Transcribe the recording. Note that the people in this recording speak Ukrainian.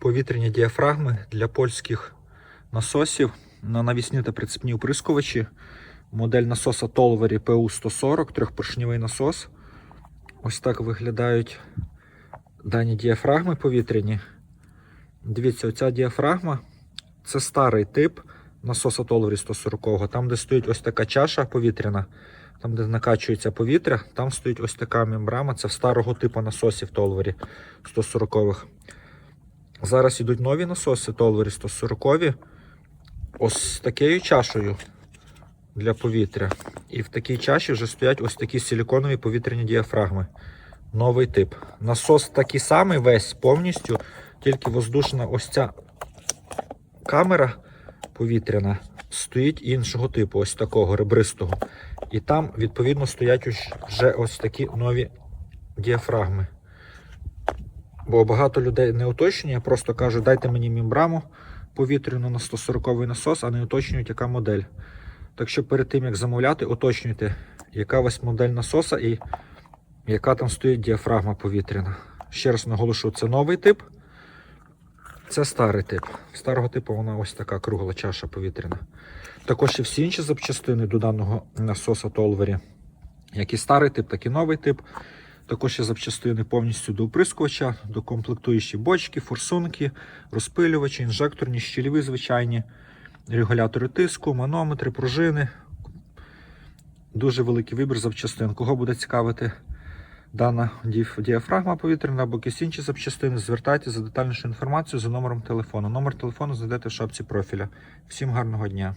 повітряні діафрагми для польських насосів на навісні та прицепні оприскувачі. Модель насоса Tolvery PU140, трьохпоршневий насос. Ось так виглядають дані діафрагми повітряні. Дивіться, оця діафрагма це старий тип насоса Tolvery 140. Там, де стоїть ось така чаша повітряна, там, де накачується повітря, там стоїть ось така мембрана. Це старого типу насосів Tolvery 140-х. Зараз йдуть нові насоси Tolvery 140 ось такою чашею для повітря. І в такій чаші вже стоять ось такі силіконові повітряні діафрагми. Новий тип. Насос такий самий весь повністю, тільки воздушна ось ця камера повітряна стоїть іншого типу, ось такого ребристого. І там, відповідно, стоять вже ось такі нові діафрагми. Бо багато людей не уточнює, просто кажуть, дайте мені мембраму повітряну на 140 насос, а не уточнюють, яка модель. Так що перед тим, як замовляти, уточнюйте, яка у вас модель насоса і яка там стоїть діафрагма повітряна. Ще раз наголошую, це новий тип, це старий тип. Старого типу вона ось така кругла чаша повітряна. Також і всі інші запчастини до даного насоса Толвері, як і старий тип, так і новий тип. Також є запчастини повністю до оприскувача, до комплектуючі бочки, форсунки, розпилювачі, інжекторні, щільові звичайні, регулятори тиску, манометри, пружини. Дуже великий вибір запчастин. Кого буде цікавити дана діафрагма повітряна або якісь інші запчастини, звертайтеся за детальнішу інформацію за номером телефону. Номер телефону знайдете в шапці профіля. Всім гарного дня!